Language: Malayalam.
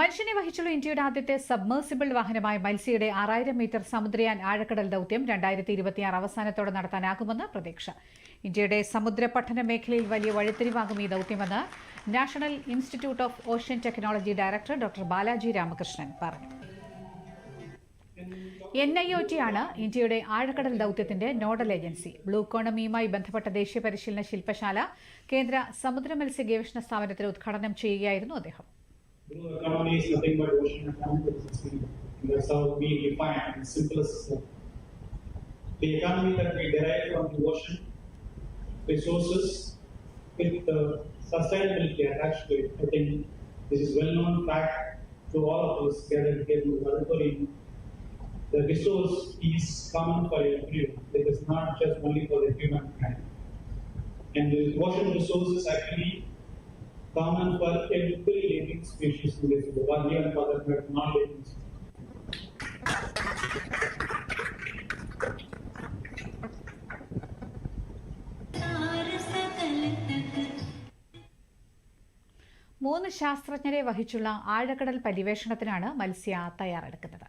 മനുഷ്യനെ വഹിച്ചുള്ള ഇന്ത്യയുടെ ആദ്യത്തെ സബ്മേഴ്സിബിൾ വാഹനമായ മത്സ്യയുടെ ആറായിരം മീറ്റർ സമുദ്രയാൻ ആഴക്കടൽ ദൗത്യം രണ്ടായിരത്തി ഇരുപത്തിയാറ് അവസാനത്തോടെ നടത്താനാകുമെന്ന് പ്രതീക്ഷ. ഇന്ത്യയുടെ സമുദ്ര പഠന മേഖലയിൽ വലിയ വഴിത്തിരിവാകും ഈ ദൌത്യമെന്ന് national institute of ocean technology director doctor Balaji Ramakrishnan പറഞ്ഞു. എൻ ഐ ഒ ടി ആണ് ഇന്ത്യയുടെ ആഴക്കടൽ ദൗത്യത്തിന്റെ നോഡൽ ഏജൻസി. ബ്ലൂ ഇക്കോണമിയുമായി ബന്ധപ്പെട്ട ദേശീയ പരിശീലന ശില്പശാല കേന്ദ്ര സമുദ്ര മത്സ്യ ഗവേഷണ സ്ഥാപനത്തിൽ ഉദ്ഘാടനം ചെയ്യുകയായിരുന്നു അദ്ദേഹം. Blue economy is nothing but ocean economy to. And that's how we define in simplest form. The economy that we derive from the ocean resources with the sustainability attached to it. I think this is well known fact to all of us gathered here in Vadapuri. The resource is common for everyone. It is not just only for the humankind. And the ocean resources actually common for every living species in this one year and മൂന്ന് ശാസ്ത്രജ്ഞരെ വഹിച്ചുള്ള ആഴക്കടൽ പര്യവേഷണത്തിനാണ് മത്സ്യ തയ്യാറെടുക്കുന്നത്.